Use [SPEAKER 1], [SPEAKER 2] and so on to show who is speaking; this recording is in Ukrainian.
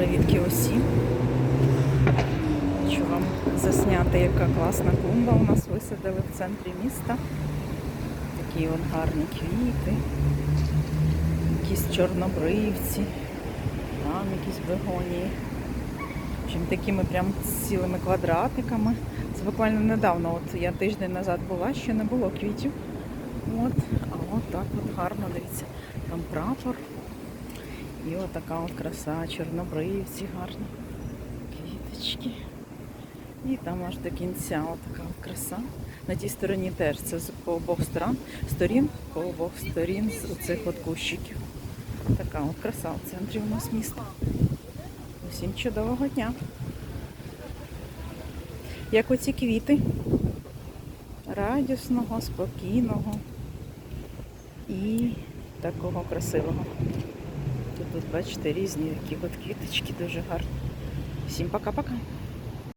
[SPEAKER 1] Привітки усім. Хочу вам засняти, яка класна клумба у нас висадили в центрі міста. Такі от гарні квіти, якісь чорнобривці, там якісь бегонії. В такими прям цілими квадратиками. Це буквально недавно, от я тиждень назад була, ще не було квітів. От, а от так от гарно, дивіться, там прапор. І от така от краса, чорнобривці гарні, квіточки. І там аж до кінця от така от краса. На тій стороні теж це по обох сторон, сторін, по обох сторін з оцих от кущиків. Така от краса в центрі у нас міста. Усім чудового дня. Як оці квіти. Радісного, спокійного і такого красивого. Бачите, різні такі от квіточки дуже гарні. Всім пока-пока.